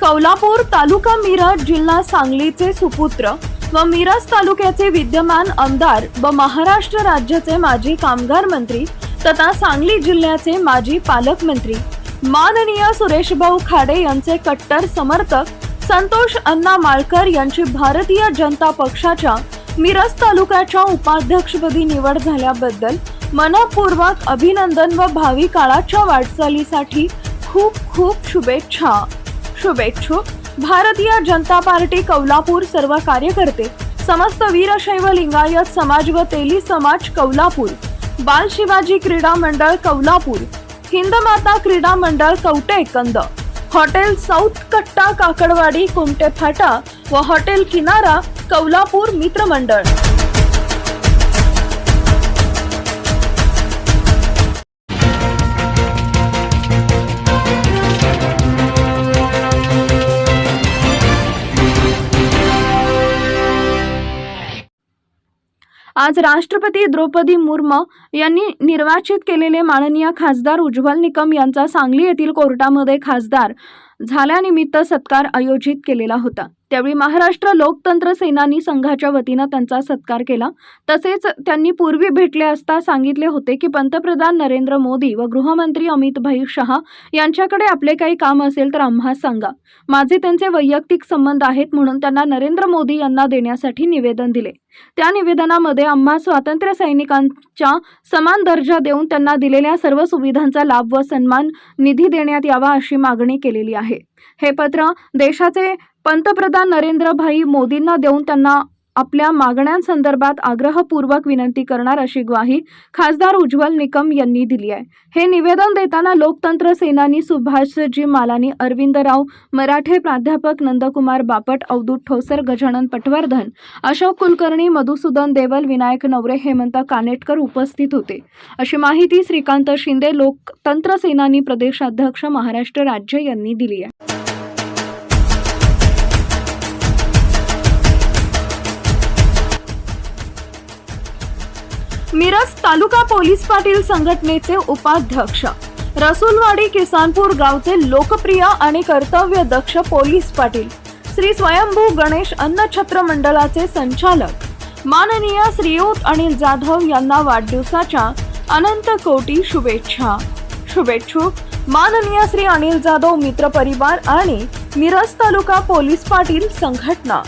कौलापूर तालुका मिरज जिल्हा सांगलीचे सुपुत्र व मिरज तालुक्याचे विद्यमान आमदार व महाराष्ट्र राज्याचे माजी कामगार मंत्री तथा सांगली जिल्ह्याचे माजी पालकमंत्री माननीय सुरेशभाऊ खाडे यांचे कट्टर समर्थक संतोष अण्णा माळकर यांची भारतीय जनता पक्षाच्या मिरज तालुक्याच्या उपाध्यक्षपदी निवड झाल्याबद्दल मनपूर्वक अभिनंदन व भावी काळाच्या वाटचालीसाठी खूप खूप शुभेच्छा. शुभेच्छुक भारतीय जनता पार्टी कौलापूर सर्व कार्यकर्ते समस्त वीरशैव लिंगायत समाज व तेली समाज कौलापूर बाल शिवाजी क्रीडा मंडळ कौलापूर हिंदमाता क्रीडा मंडळ कवटेकंद हॉटेल साऊथ कट्टा काकडवाडी कुमटे फाटा व हॉटेल किनारा कौलापूर मित्रमंडळ आज राष्ट्रपती द्रौपदी मुर्मू यांनी निर्वाचित केलेले माननीय खासदार उज्ज्वल निकम यांचा सांगली येथील कोर्टामध्ये खासदार झाल्यानिमित्त सत्कार आयोजित केलेला होता. त्यावेळी महाराष्ट्र लोकतंत्र सेनानी संघाच्या वतीनं त्यांचा सत्कार केला. तसेच त्यांनी पूर्वी भेटले असता सांगितले होते की पंतप्रधान नरेंद्र मोदी व गृहमंत्री अमित भाई शहा यांच्याकडे आपले काही काम असेल तर आम्हा सांगा. माझे त्यांचे वैयक्तिक संबंध आहेत म्हणून त्यांना नरेंद्र मोदी यांना देण्यासाठी निवेदन दिले. त्या निवेदनामध्ये आम्हा स्वातंत्र्य सैनिकांच्या समान दर्जा देऊन त्यांना दिलेल्या सर्व सुविधांचा लाभ व सन्मान निधी देण्यात यावा अशी मागणी केलेली आहे. हे पत्र देशाचे पंतप्रधान नरेंद्रभाई मोदींना देऊन त्यांना आपल्या मागण्यांसंदर्भात आग्रहपूर्वक विनंती करणार अशी ग्वाही खासदार उज्ज्वल निकम यांनी दिली आहे. हे निवेदन देताना लोकतंत्र सेनानी सुभाषजी मालानी अरविंदराव मराठे प्राध्यापक नंदकुमार बापट अवधूत ठोसर गजानन पटवर्धन अशोक कुलकर्णी मधुसूदन देवल विनायक नवरे हेमंत कानेटकर उपस्थित होते. अशी माहिती श्रीकांत शिंदे लोकतंत्र सेनानी प्रदेशाध्यक्ष महाराष्ट्र राज्य यांनी दिली आहे. मिरज तालुका पोलीस पाटील संघटनेचे उपाध्यक्ष. रसूलवाडी किसानपूर गावचे लोकप्रिय आणि कर्तव्य दक्ष पोलीस पाटील. श्री स्वयंभू गणेश अन्नछत्र मंडळाचे संचालक. माननीय श्रीयुत अनिल जाधव यांना वाढदिवसाच्या अनंत कोटी शुभेच्छा. शुभेच्छुक माननीय श्री अनिल जाधव मित्र परिवार आणि मिरज तालुका पोलीस पाटील संघटना.